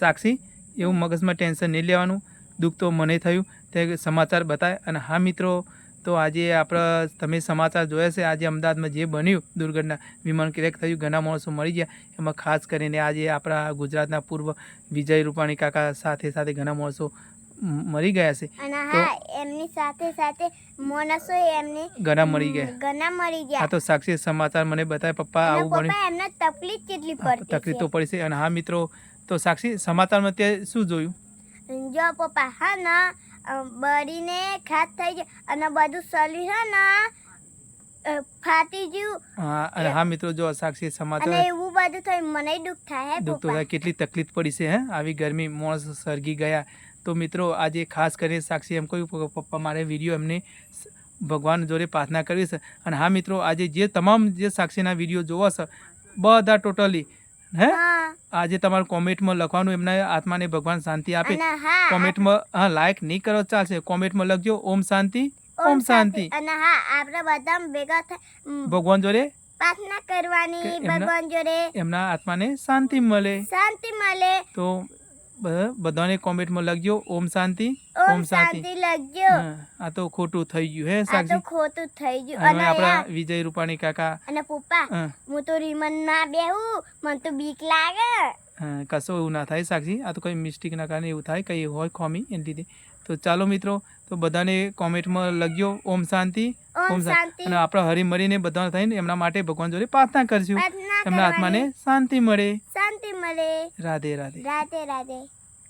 સાક્ષી એવું મગજમાં ટેન્શન નહીં લેવાનું. દુઃખ તો મને થયું. તે સમાચાર બતાવે અને હા મિત્રો તો આજે આપણે તમે સમાચાર જોયા છે. આજે અમદાવાદમાં જે બન્યું દુર્ઘટના વિમાન ક્રેક થયું ઘણા માણસો મરી ગયા. એમાં ખાસ કરીને આજે આપણા ગુજરાતના પૂર્વ વિજય રૂપાણી કાકા સાથે સાથે ઘણા માણસો મરી ગયા છે. અને હા એમની સાથે સાથે મોનસો એમને ઘણા મરી ગયા. ઘણા મરી આ ગયા તો સાક્ષી સમાચાર મને બતાવ્યા પપ્પા આવું બન્યું. પપ્પા એમને તકલીફ કેટલી પડતી તકલીફ તો પડી છે. અને હા મિત્રો તો સાક્ષી સમાચારમાં તે શું જોયું? જો પપ્પા હા ને બળીને ખાત થઈ જાય અને બધું સલી હા ને ફાટી ગયું. હા અને હા મિત્રો જો સાક્ષી અને એવું બધું થઈ મને દુઃખ થાય હે દુઃખ તો કેટલી તકલીફ પડી છે હે? આવી ગરમી મોણસ સળગી ગયા. તો મિત્રો આજે ખાસ કરીને સાક્ષી એમ કહ્યું પપ્પા મારે વીડિયો એમને ભગવાન જોડે પ્રાર્થના કરવી છે. અને હા મિત્રો આજે જે તમામ જે સાક્ષીના વીડિયો જોવા છે બધા ટોટલી હે? આજે તમારે કોમેન્ટમાં લખવાનું એમના આત્માને ભગવાન શાંતિ આપે. કોમેન્ટમાં હા લાઈક નહીં કરો ચાલશે. કોમેન્ટમાં લખજો ઓમ શાંતિ ઓમ શાંતિ. અને હા આપણે બધા ભેગા થાય ભગવાન જોડે પ્રાર્થના કરવાની ભગવાન જોડે. એમના આત્માને શાંતિ મળે. શાંતિ મળે. તો બધાને કોમેન્ટમાં લખજો. ઓમ શાંતિ. ઓમ શાંતિ. લખજો. આ તો ખોટું થઈ ગયું હે આ તો સાક્ષી ખોટું થઈ ગયું. અને આપણા વિજય રૂપાણી કાકા. અને પપ્પા હું. તો રીમન ના બેહું. મને તો બીક લાગે. હા, કશો એવું ના થાય સાક્ષી આ તો કોઈ મિસ્ટેકના કારણે એવું થાય કઈ હોય ખોમી એની લીધે. તો ચાલો મિત્રો તો બધાને કોમેન્ટમાં લખજો. ઓમ શાંતિ. ઓમ શાંતિ. અને આપણે હરી મળીને બધા થઈને એમના માટે ભગવાન જોડે પ્રાર્થના કરશું. એમના આત્માને શાંતિ મળે. શાંતિ મળે રાધે રાધે. રાધે રાધે.